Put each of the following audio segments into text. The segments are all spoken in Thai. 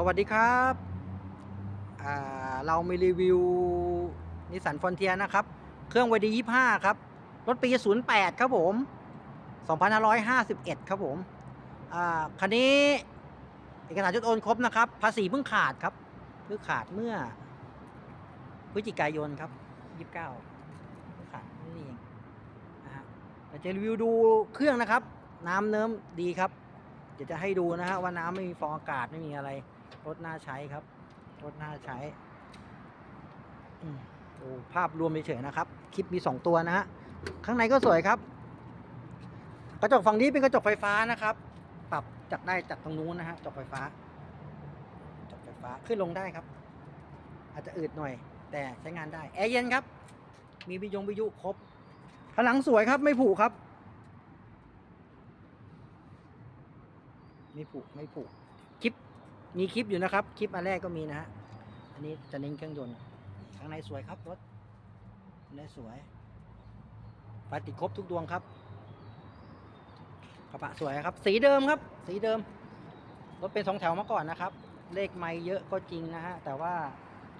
สวัสดีครับเรามีรีวิวนิสสันฟอนเทียนะครับ เครื่องวดี25 ครับ รถปี 08 ครับผม 2551 ครับผมคันนี้เอกสารจดโอนครบนะครับ ภาษีเพิ่งขาดครับ เพิ่งขาดเมื่อพฤศจิกายนครับ 29เพิ่งขาดนี่เองนะฮะเราจะรีวิวดูเครื่องนะครับ น้ำเนิ้มดีครับเดี๋ยวจะให้ดูนะฮะว่าน้ำไม่มีฟองอากาศไม่มีอะไร รถน่าใช้ครับ รถน่าใช้อืมดูภาพรวมเฉยๆนะครับ คลิปมี 2 ตัวนะฮะ ข้างในก็สวยครับ กระจกฝั่งนี้เป็นกระจกไฟฟ้านะครับ ปรับจากได้จากตรงนู้นนะฮะ กระจกไฟฟ้ากระจกไฟฟ้าขึ้นลงได้ครับ อาจจะอืดหน่อย แต่ใช้งานได้ แอร์เย็นครับ มีวิยงวิยุครบผนังสวยครับ ไม่ผุครับ ไม่ผุไม่ผุ มีคลิปอยู่นะครับ คลิปอันแรกก็มีนะฮะ อันนี้จะเน้นเครื่องยนต์ ข้างในสวยครับรถข้างในสวยไฟติดครบทุกดวงครับ กระบะสวยครับ สีเดิมครับ สีเดิม รถเป็นสองแถวมาก่อนนะครับ เลขไม่เยอะก็จริงนะฮะ แต่ว่า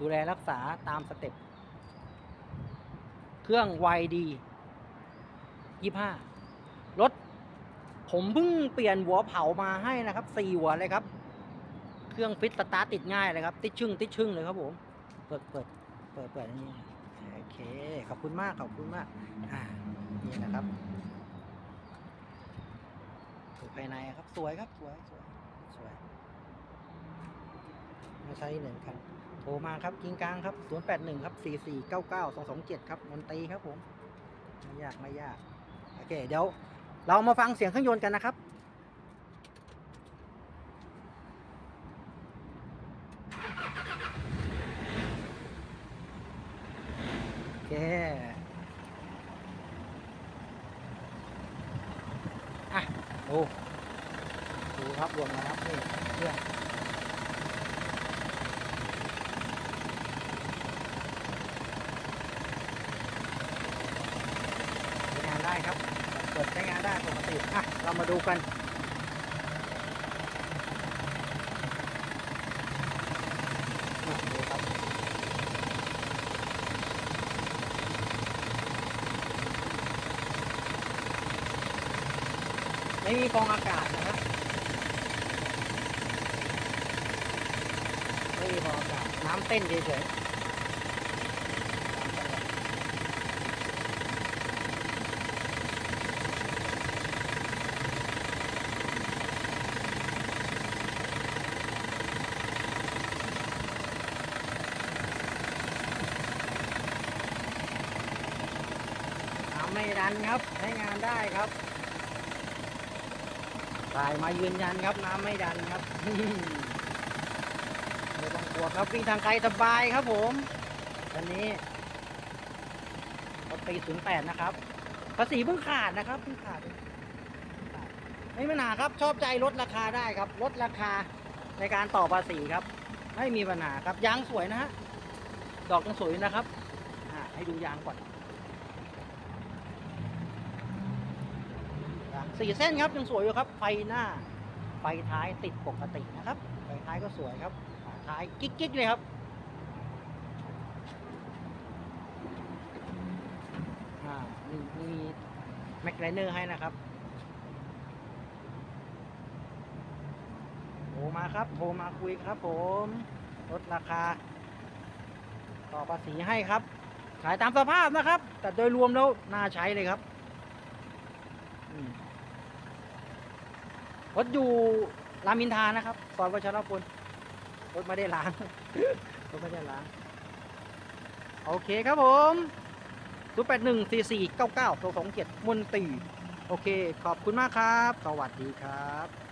ดูแลรักษาตามสเต็ป เครื่องไวดียี่ห้ารถผมเพิ่งเปลี่ยนหัวเผามาให้นะครับสี่หัวเลยครับ เครื่องฟิตสตาร์ติดง่ายเลยครับ ติดชึ่งติดชึ่งเลยครับผม เปิดเปิดเปิดเปิดอันนี้โอเค ขอบคุณมาก ขอบคุณมาก อ่า นี่นะครับดูภายในครับ สวยครับ สวย สวย สวย มาใช้หนึ่งคันโทรมาครับกิงกลางครับ 081 ครับ 4499 227 ครับมนตรีครับผม ไม่ยาก ไม่ยาก โอเค เดี๋ยว เรามาฟังเสียงเครื่องยนต์กันนะครับ เค อะโอ้ดูครับรวมนะครับนี่เรื่องงานได้ครับเปิดใช้งานได้ปกติอะเรามาดูกัน อะดูครับ ไม่มีฟองอากาศนะครับไม่มีฟองอากาศน้ำเต้นเฉยๆไม่ดันครับใช้งานได้ครับ ถ่ายมายืนยันครับน้ำไม่ดันครับไม่ต้องกลัวครับวิ่งทางไกลสบายครับผมอันนี้รถปี08นย์แปดนะครับภาษีเพิ่งขาดนะครับเพิ่งขาดไม่มีปัญหาครับชอบใจลดราคาได้ครับลดราคาในการต่อภาษีครับ ไม่มีปัญหาครับยางสวยนะฮะดอกยังสวยนะครับให้ดูยางก่อน ยาง สี่เส้นครับยังสวยอยู่ครับ ไฟหน้า ไฟท้ายติดปกตินะครับ ไฟท้ายก็สวยครับฝาท้ายกิ๊กๆเลยครับมีมีแม็กไลเนอร์ให้นะครับโทรมาครับโทรมาคุยครับผม ลดราคา ต่อภาษีให้ครับ ขายตามสภาพนะครับ แต่โดยรวมแล้วน่าใช้เลยครับอืม รถอยู่รามินทานะครับซอยวัชรพลรถไม่ได้ล้างรถไม่ได้ล้าง โอเคครับผม0 8 1 4 4 9 9 2 2 7มนตีโอเค ขอบคุณมากครับ สวัสดีครับ